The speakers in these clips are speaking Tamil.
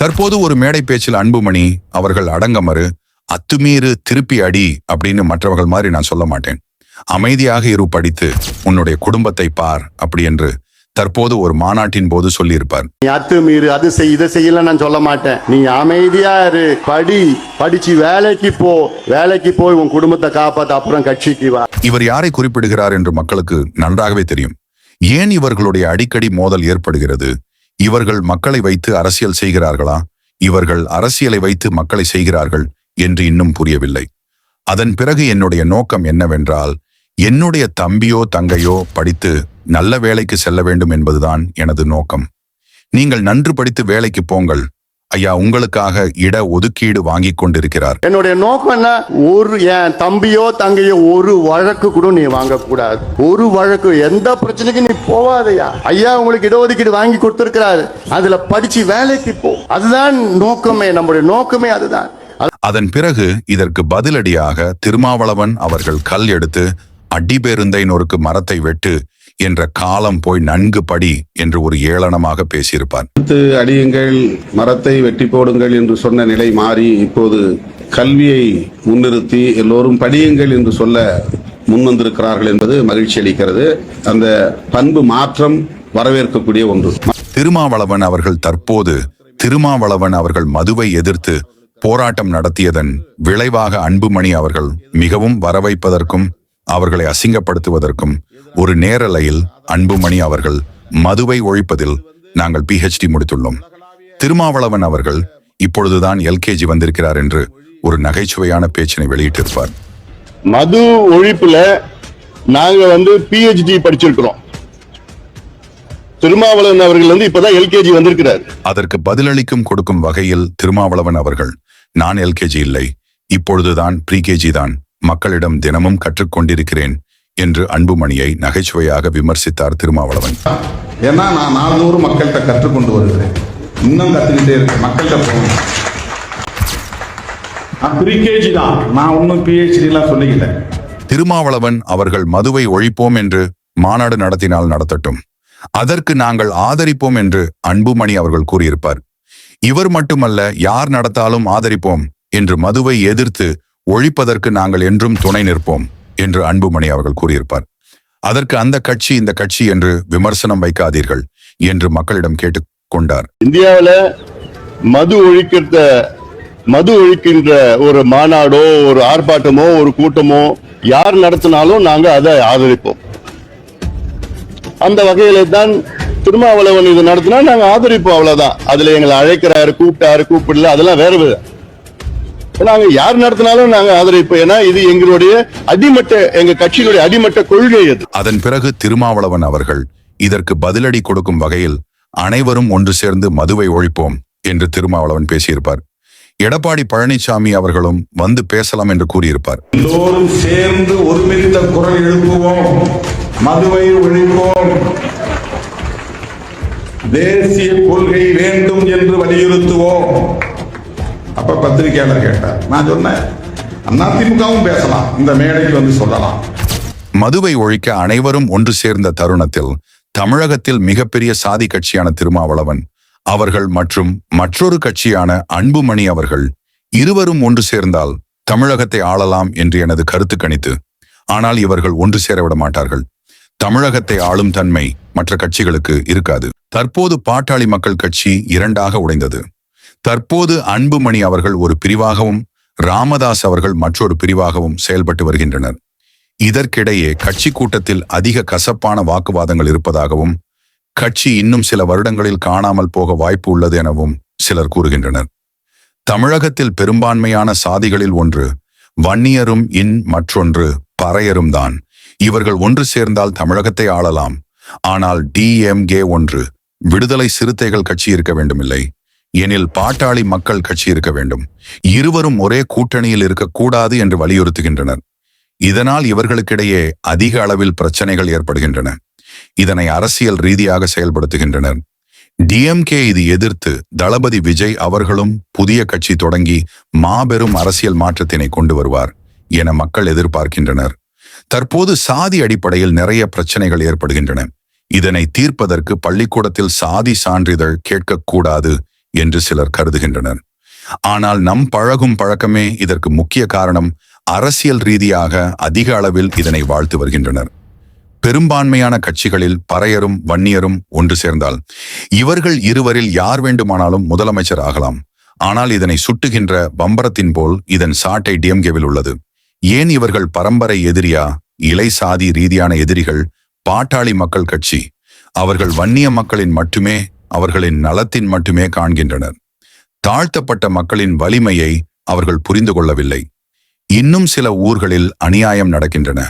தற்போது ஒரு மேடை பேச்சில் அன்புமணி அவர்கள் அடங்கமறு அத்துமீறு திருப்பி அடி அப்படின்னு மற்றவர்கள் மாதிரி நான் சொல்ல மாட்டேன். அமைதியாக இரு படித்து உன்னுடைய குடும்பத்தை பார் அப்படி என்று தற்போது ஒரு மாநாட்டின் போது சொல்லியிருப்பார். நீ அத்துமீறு அது செய் இதை செய்யல நான் சொல்ல மாட்டேன். நீ அமைதியா இரு படி படிச்சு வேலைக்கு போ வேலைக்கு போய் உன் குடும்பத்தை காப்பாத்து அப்புறம் கட்சிக்கு வா. இவர் யாரை குறிப்பிடுகிறார் என்று மக்களுக்கு நன்றாகவே தெரியும். ஏன் இவர்களுடைய அடிக்கடி மோதல் ஏற்படுகிறது? இவர்கள் மக்களை வைத்து அரசியல் செய்கிறார்களா? இவர்கள் அரசியலை வைத்து மக்களை செய்கிறார்கள் என்று இன்னும் புரியவில்லை. அதன் பிறகு என்னுடைய நோக்கம் என்னவென்றால் என்னுடைய தம்பியோ தங்கையோ படித்து நல்ல வேலைக்கு செல்ல வேண்டும் என்பதுதான் எனது நோக்கம். நீங்கள் நன்று படித்து வேலைக்கு போங்கள். ஐயா உங்களுக்காக இட ஒதுக்கீடு வாங்கிக் கொண்டிருக்கிறார். என்னுடைய நோக்கம் என்ன? ஒரு என் தம்பியோ தங்கையோ ஒரு வழக்கு கூட நீ வாங்கக்கூடாது. ஒரு வழக்கு எந்த பிரச்சனைக்கும் நீ போவாதையா ஐயா உங்களுக்கு இடஒதுக்கீடு வாங்கி கொடுத்திருக்கிறாரு. அதுல படிச்சு வேலைக்கு போ. அதுதான் நோக்கமே நம்முடைய நோக்கமே அதுதான். அது- அதன் பிறகு இதற்கு பதிலடியாக திருமாவளவன் அவர்கள் கல் எடுத்து அடி பேருந்தை நொறுக்கு மரத்தை வெட்டு என்ற காலம் போய் நன்கு படி என்று ஒரு ஏளனமாக பேசியிருப்பார். அடியுங்கள் மரத்தை வெட்டி போடுங்கள் என்று சொன்ன நிலை மாறி இப்போது கல்வியை முன்னிறுத்தி எல்லோரும் படியுங்கள் என்று சொல்ல முன்வந்திருக்கிறார்கள் என்பது மகிழ்ச்சி அளிக்கிறது. அந்த பண்பு மாற்றம் வரவேற்கக்கூடிய ஒன்று. திருமாவளவன் அவர்கள் தற்போது திருமாவளவன் அவர்கள் மதுவை எதிர்த்து போராட்டம் நடத்தியதன் விளைவாக அன்புமணி அவர்கள் மிகவும் வரவைப்பதற்கும் அவர்களை அசிங்கப்படுத்துவதற்கும் ஒரு நேரலையில் அன்புமணி அவர்கள் மதுவை ஒழிப்பதில் நாங்கள் பிஹெச்டி முடித்துள்ளோம். திருமாவளவன் அவர்கள் இப்பொழுதுதான் எல்கேஜி வந்திருக்கிறார் என்று ஒரு நகைச்சுவையான பேச்சினை வெளியிட்டிருப்பார். மது ஒழிப்புல நாங்க வந்து பிஹெச்டி படிச்சிருக்கிறோம். திருமாவளவன் அவர்கள் வந்து இப்பதான் எல்கேஜி வந்திருக்கிறார். அதற்கு பதிலளிக்கும் கொடுக்கும் வகையில் திருமாவளவன் அவர்கள் நான் எல்கேஜி இல்லை இப்பொழுதுதான் ப்ரீகேஜி தான் மக்களிடம் தினமும் கற்றுக்கொண்டிருக்கிறேன் என்று அன்புமணியை நகைச்சுவையாக விமர்சித்தார் திருமாவளவன். ஏன்னா நான் நானூறு மக்கள்கிட்ட கற்றுக்கொண்டு வருகிறேன். இன்னும் கத்துக்கிட்டே இருக்கேன். மக்கள்கிட்ட போகணும். நான் ப்ரீகேஜி தான். நான் ஒன்றும் பிஹெச்டி எல்லாம் சொல்லிக்கிட்டேன் திருமாவளவன் அவர்கள் மதுவை ஒழிப்போம் என்று மாநாடு நடத்தினால் நடத்தட்டும். அதற்கு நாங்கள் ஆதரிப்போம் என்று அன்புமணி அவர்கள் கூறியிருப்பார். இவர் மட்டுமல்ல யார் நடத்தாலும் ஆதரிப்போம் என்று மதுவை எதிர்த்து ஒழிப்பதற்கு நாங்கள் என்றும் துணை நிற்போம் என்று அன்புமணி அவர்கள் கூறியிருப்பார். அதற்கு அந்த கட்சி இந்த கட்சி என்று விமர்சனம் வைக்காதீர்கள் என்று மக்களிடம் கேட்டுக்கொண்டார் இந்தியாவில மது ஒழிக்கிறத மது ஒழிக்கின்ற ஒரு மாநாடோ ஒரு ஆர்ப்பாட்டமோ ஒரு கூட்டமோ யார் நடத்தினாலும் நாங்க அதை ஆதரிப்போம். அந்த வகையில தான் திருமாவளவன் இது நடத்தினா நாங்க ஆதரிப்போம் அவ்வளவுதான். அதுல எங்களை அழைக்கிறாரு கூப்பிட்டாரு கூப்பிடல அதெல்லாம் வேற விதம். நாங்க யார் நடத்தினாலும் நாங்க ஆதரிப்போம். ஏன்னா இது எங்களுடைய அடிமட்ட எங்க கட்சியினுடைய அடிமட்ட கொள்கை அது. அதன் பிறகு திருமாவளவன் அவர்கள் இதற்கு பதிலடி கொடுக்கும் வகையில் அனைவரும் ஒன்று சேர்ந்து மதுவை ஒழிப்போம் என்று திருமாவளவன் பேசியிருப்பார். எடப்பாடி பழனிசாமி அவர்களும் வந்து பேசலாம் என்று கூறியிருப்பார். எல்லோரும் சேர்ந்து ஒருமித்த குரல் எழுப்புவோம். மதுவை ஒழிப்போம். தேசிய கொள்கை வேண்டும் என்று வலியுறுத்துவோம். அப்ப பத்திரிகையாளர் கேட்டார். நான் சொன்னேன் அதிமுகவும் பேசலாம். இந்த மேடைக்கு வந்து சொல்லலாம். மதுவை ஒழிக்க அனைவரும் ஒன்று சேர்ந்த தருணத்தில் தமிழகத்தில் மிகப்பெரிய சாதி கட்சியான திருமாவளவன் அவர்கள் மற்றும் மற்றொரு கட்சியான அன்புமணி அவர்கள் இருவரும் ஒன்று சேர்ந்தால் தமிழகத்தை ஆளலாம் என்று எனது கருத்து கணித்து ஆனால் இவர்கள் ஒன்று சேரவிட மாட்டார்கள். தமிழகத்தை ஆளும் தன்மை மற்ற கட்சிகளுக்கு இருக்காது. தற்போது பாட்டாளி மக்கள் கட்சி இரண்டாக உடைந்தது. தற்போது அன்புமணி அவர்கள் ஒரு பிரிவாகவும் ராமதாஸ் அவர்கள் மற்றொரு பிரிவாகவும் செயல்பட்டு வருகின்றனர். இதற்கிடையே கட்சி கூட்டத்தில் அதிக கசப்பான வாக்குவாதங்கள் இருப்பதாகவும் கட்சி இன்னும் சில வருடங்களில் காணாமல் போக வாய்ப்பு உள்ளது எனவும் சிலர் கூறுகின்றனர். தமிழகத்தில் பெரும்பான்மையான சாதிகளில் ஒன்று வன்னியரும் இன் மற்றொன்று பறையரும் தான். இவர்கள் ஒன்று சேர்ந்தால் தமிழகத்தை ஆளலாம். ஆனால் டிஎம்கே ஒன்று விடுதலை சிறுத்தைகள் கட்சி இருக்க வேண்டுமில்லை. எனில் பாட்டாளி மக்கள் கட்சி இருக்க வேண்டும். இருவரும் ஒரே கூட்டணியில் இருக்கக்கூடாது என்று வலியுறுத்துகின்றனர். இதனால் இவர்களுக்கிடையே அதிக அளவில் பிரச்சனைகள் ஏற்படுகின்றன. இதனை அரசியல் ரீதியாக செயல்படுத்துகின்றனர். டிஎம்கே இது எதிர்த்து தளபதி விஜய் அவர்களும் புதிய கட்சி தொடங்கி மாபெரும் அரசியல் மாற்றத்தினை கொண்டு வருவார் என மக்கள் எதிர்பார்க்கின்றனர். தற்போது சாதி அடிப்படையில் நிறைய பிரச்சனைகள் ஏற்படுகின்றன. இதனை தீர்ப்பதற்கு பள்ளிக்கூடத்தில் சாதி சான்றிதழ் கேட்கக்கூடாது என்று சிலர் கருதுகின்றனர். ஆனால் நம் பழகும் பழக்கமே இதற்கு முக்கிய காரணம் அரசியல் ரீதியாக அதிக அளவில் இதனை வாழ்த்து வருகின்றனர். பெரும்பான்மையான கட்சிகளில் பறையரும் வன்னியரும் ஒன்று சேர்ந்தால் இவர்கள் இருவரில் யார் வேண்டுமானாலும் முதலமைச்சர் ஆகலாம். ஆனால் இதனை சுட்டுகின்ற பம்பரத்தின் போல் இதன் சாட்டை டிஎம்கேவில் உள்ளது. ஏன் இவர்கள் பரம்பரை எதிரியா? இலை சாதி ரீதியான எதிரிகள் பாட்டாளி மக்கள் கட்சி. அவர்கள் வன்னிய மக்களின் மட்டுமே அவர்களின் நலத்தின் மட்டுமே காண்கின்றனர். தாழ்த்தப்பட்ட மக்களின் வலிமையை அவர்கள் புரிந்து கொள்ளவில்லை. இன்னும் சில ஊர்களில் அநியாயம் நடக்கின்றன.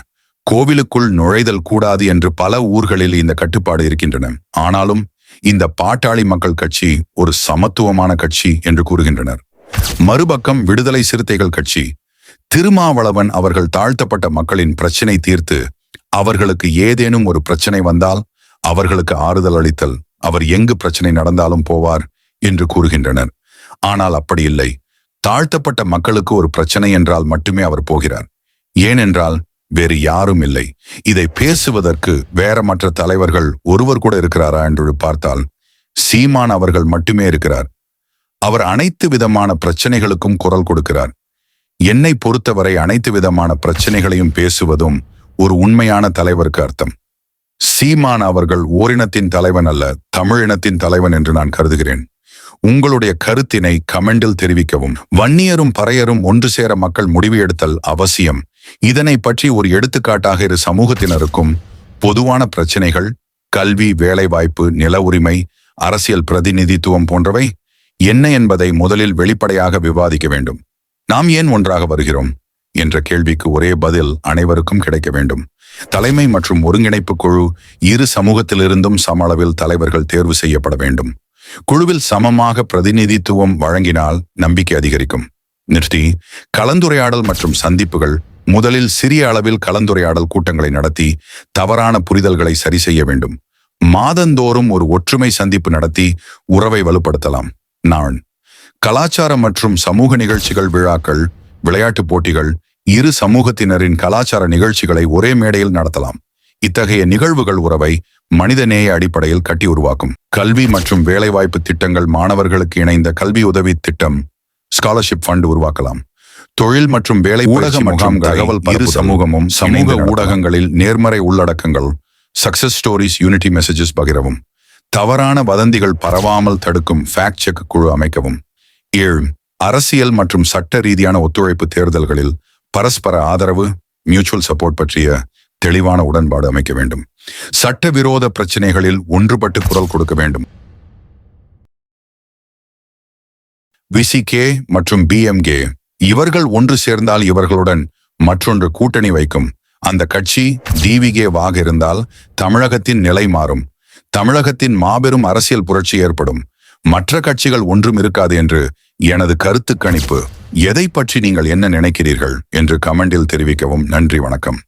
கோவிலுக்குள் நுழைதல் கூடாது என்று பல ஊர்களில் இந்த கட்டுப்பாடு இருக்கின்றன. ஆனாலும் இந்த பாட்டாளி மக்கள் கட்சி ஒரு சமத்துவமான கட்சி என்று கூறுகின்றனர். மறுபக்கம் விடுதலை சிறுத்தைகள் கட்சி. திருமாவளவன் அவர்கள் தாழ்த்தப்பட்ட மக்களின் பிரச்சினை தீர்த்து அவர்களுக்கு ஏதேனும் ஒரு பிரச்சனை வந்தால் அவர்களுக்கு ஆறுதல் அளித்தல் அவர் எங்கு பிரச்சனை நடந்தாலும் போவார் என்று கூறுகின்றனர். ஆனால் அப்படி இல்லை. தாழ்த்தப்பட்ட மக்களுக்கு ஒரு பிரச்சனை என்றால் மட்டுமே அவர் போகிறார். ஏனென்றால் வேறு யாரும் இல்லை. இதை பேசுவதற்கு வேற மற்ற தலைவர்கள் ஒருவர் கூட இருக்கிறாரா என்று பார்த்தால் சீமான் அவர்கள் மட்டுமே இருக்கிறார். அவர் அனைத்து விதமான பிரச்சனைகளுக்கும் குரல் கொடுக்கிறார். என்னை பொறுத்தவரை அனைத்து விதமான பிரச்சனைகளையும் பேசுவதும் ஒரு உண்மையான தலைவருக்கு அர்த்தம். சீமான் அவர்கள் ஓரினத்தின் தலைவன் அல்ல தமிழினத்தின் தலைவன் என்று நான் கருதுகிறேன். உங்களுடைய கருத்தினை கமெண்டில் தெரிவிக்கவும். வன்னியரும் பறையரும் ஒன்று சேர மக்கள் முடிவு எடுத்தல் அவசியம். இதனை பற்றி ஒரு எடுத்துக்காட்டாக இரு சமூகத்தினருக்கும் பொதுவான பிரச்சனைகள் கல்வி வேலைவாய்ப்பு நில உரிமை அரசியல் பிரதிநிதித்துவம் போன்றவை என்ன என்பதை முதலில் வெளிப்படையாக விவாதிக்க வேண்டும். நாம் ஏன் ஒன்றாக வருகிறோம்? என்ற கேள்விக்கு ஒரே பதில் அனைவருக்கும் கிடைக்க வேண்டும். தலைமை மற்றும் ஒருங்கிணைப்பு குழு இரு சமூகத்திலிருந்தும் சம அளவில் தலைவர்கள் தேர்வு செய்யப்பட வேண்டும். குழுவில் சமமாக பிரதிநிதித்துவம் வழங்கினால் நம்பிக்கை அதிகரிக்கும். நிறுத்தி கலந்துரையாடல் மற்றும் சந்திப்புகள் முதலில் சிறிய அளவில் கலந்துரையாடல் கூட்டங்களை நடத்தி தவறான புரிதல்களை சரி செய்ய வேண்டும். மாதந்தோறும் ஒரு ஒற்றுமை சந்திப்பு நடத்தி உறவை வலுப்படுத்தலாம். நான் கலாச்சாரம் மற்றும் சமூக நிகழ்ச்சிகள் விழாக்கள் விளையாட்டுப் போட்டிகள் இரு சமூகத்தினரின் கலாச்சார நிகழ்ச்சிகளை ஒரே மேடையில் நடத்தலாம். இத்தகைய நிகழ்வுகள் உறவை மனிதநேய அடிப்படையில் கட்டி உருவாக்கும். கல்வி மற்றும் வேலைவாய்ப்பு திட்டங்கள் மாணவர்களுக்கு இணைந்த கல்வி உதவி திட்டம் ஸ்காலர்ஷிப் ஃபண்ட் உருவாக்கலாம். தொழில் மற்றும் வேலை ஊடக மற்றும் தகவல் இரு சமூகமும் சமூக ஊடகங்களில் நேர்மறை உள்ளடக்கங்கள் சக்சஸ் ஸ்டோரிஸ் யூனிட்டி மெசேஜஸ் பகிரவும். தவறான வதந்திகள் பரவாமல் தடுக்கும் ஃபேக்ட் செக் குழு அமைக்கவும். ஏழு அரசியல் மற்றும் சட்ட ரீதியான ஒத்துழைப்பு தேர்தல்களில் பரஸ்பர ஆதரவு மியூச்சுவல் சப்போர்ட் பற்றிய தெளிவான உடன்பாடு அமைக்க வேண்டும். சட்டவிரோத பிரச்சனைகளில் ஒன்றுபட்டு குரல் கொடுக்க வேண்டும். விசிகே மற்றும் பிஎம்கே இவர்கள் ஒன்று சேர்ந்தால் இவர்களுடன் மற்றொன்று கூட்டணி வைக்கும். அந்த கட்சி தீவிகேவாக வாக இருந்தால் தமிழகத்தின் நிலை மாறும். தமிழகத்தின் மாபெரும் அரசியல் புரட்சி ஏற்படும். மற்ற கட்சிகள் ஒன்றும் இருக்காது என்று எனது கருத்து கணிப்பு எதை பற்றி நீங்கள் என்ன நினைக்கிறீர்கள் என்று கமெண்டில் தெரிவிக்கவும் நன்றி வணக்கம்.